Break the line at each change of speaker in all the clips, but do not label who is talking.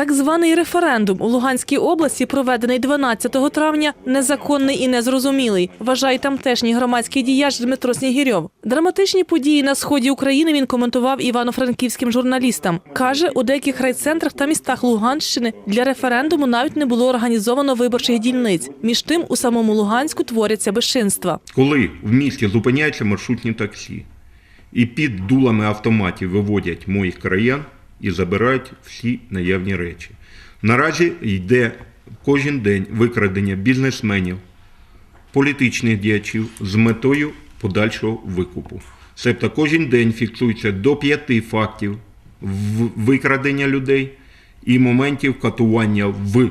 Так званий референдум у Луганській області, проведений 12 травня, незаконний і незрозумілий, вважає тамтешній громадський діяч Дмитро Снігірьов. Драматичні події на сході України він коментував івано-франківським журналістам. Каже, у деяких райцентрах та містах Луганщини для референдуму навіть не було організовано виборчих дільниць. Між тим, у самому Луганську творяться безчинства.
Коли в місті зупиняються маршрутні таксі і під дулами автоматів виводять моїх краян і забирають всі наявні речі. Наразі йде кожен день викрадення бізнесменів, політичних діячів з метою подальшого викупу. Себто кожен день фіксується до п'яти фактів викрадення людей і моментів катування в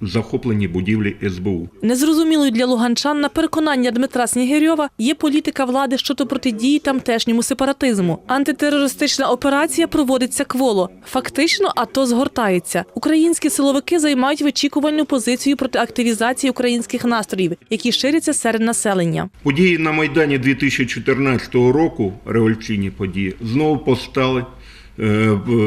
захопленій будівлі СБУ.
Незрозумілою для луганчан на переконання Дмитра Снігирьова є політика влади щодо протидії тамтешньому сепаратизму. Антитерористична операція проводиться кволо. Фактично, АТО згортається. Українські силовики займають вичікувальну позицію проти активізації українських настроїв, які ширяться серед населення.
Події на Майдані 2014 року, революційні події, знову постали,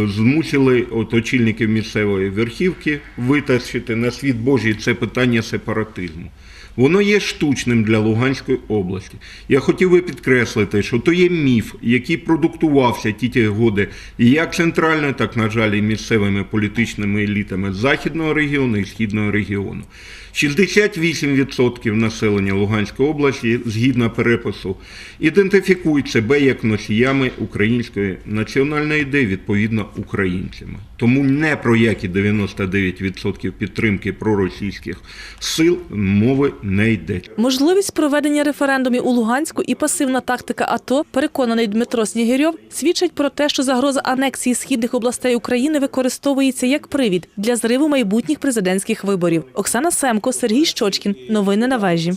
змусили от очільників місцевої верхівки витащити на світ Божий це питання сепаратизму. Воно є штучним для Луганської області. Я хотів би підкреслити, що то є міф, який продуктувався ті ті годи як центральною, так, на жаль, і місцевими політичними елітами західного регіону і східного регіону. 68% населення Луганської області, згідно перепису, ідентифікують себе як носіями української національної ідеї, відповідно українцями. Тому не про які 99% підтримки проросійських сил мови не йде.
Можливість проведення референдумів у Луганську і пасивна тактика АТО, переконаний Дмитро Снігирьов, свідчать про те, що загроза анексії східних областей України використовується як привід для зриву майбутніх президентських виборів. Оксана Семко, Сергій Щочкін. Новини на вежі.